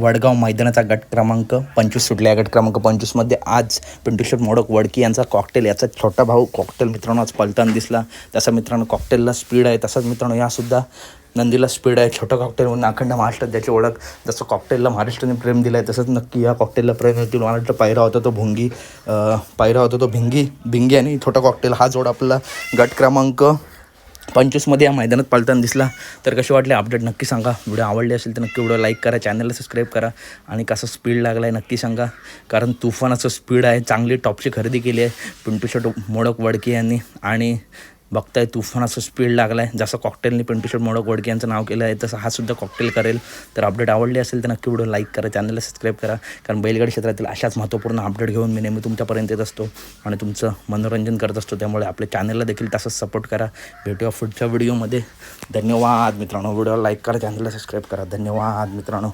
वडगाव मैदानाचा गट क्रमांक पंचवीस सुटला गट क्रमांक पंचवीसमध्ये आज पिंटूशेठ मोडक वडकी यांचा कॉकटेल याचा छोटा भाऊ कॉकटेल मित्रांनो आज पलताना दिसला. तसा मित्रांनो कॉकटेलला स्पीड आहे तसाच मित्रांनो यासुद्धा नंदीला स्पीड आहे. छोटं कॉकटेल म्हणून अखंड महाराष्ट्रात ज्याची ओळख जसं कॉकटेलला महाराष्ट्राने प्रेम दिलं आहे तसंच नक्की या कॉकटेलला प्रेम येतील. महाराष्ट्र पायरा होता तो भुंगी पायरा होता तो भिंगी भिंगी आणि छोटा कॉकटेल हा जोड आपला गट क्रमांक पंचवीसमध्ये या मैदानात पालताना दिसला तर कसे वाटले अपडेट नक्की सांगा. व्हिडिओ आवडले असेल तर नक्की व्हिडिओ लाईक करा चॅनलला सबस्क्राईब करा आणि कसं स्पीड लागला आहे नक्की सांगा. कारण तुफानाचं स्पीड आहे चांगली टॉपची खरेदी केली आहे. पिंटू शर्ट मोडक वडके यांनी आणि बघताय तुफानाचं स्पीड लागला आहे जसं कॉकटेलने पिंटू शट मोडक वडके यांचं नाव केलं आहे तसं हा सुद्धा कॉकटेल करेल. तर अपडेट आवडली असेल तर नक्की व्हिडिओ लाईक करा चॅनलला सबस्क्राईब करा. कारण बैलगाडी क्षेत्रातील अशाच महत्त्वपूर्ण अपडेट घेऊन मी नेहमी तुमच्यापर्यंत येत असतो आणि तुमचं मनोरंजन करत असतो. त्यामुळे आपल्या चॅनलला देखील तसंच सपोर्ट करा. भेटूया पुढच्या व्हिडिओमध्ये धन्यवाद मित्रांनो. व्हिडिओला लाईक करा चॅनलला सबस्क्राईब करा. धन्यवाद मित्रांनो.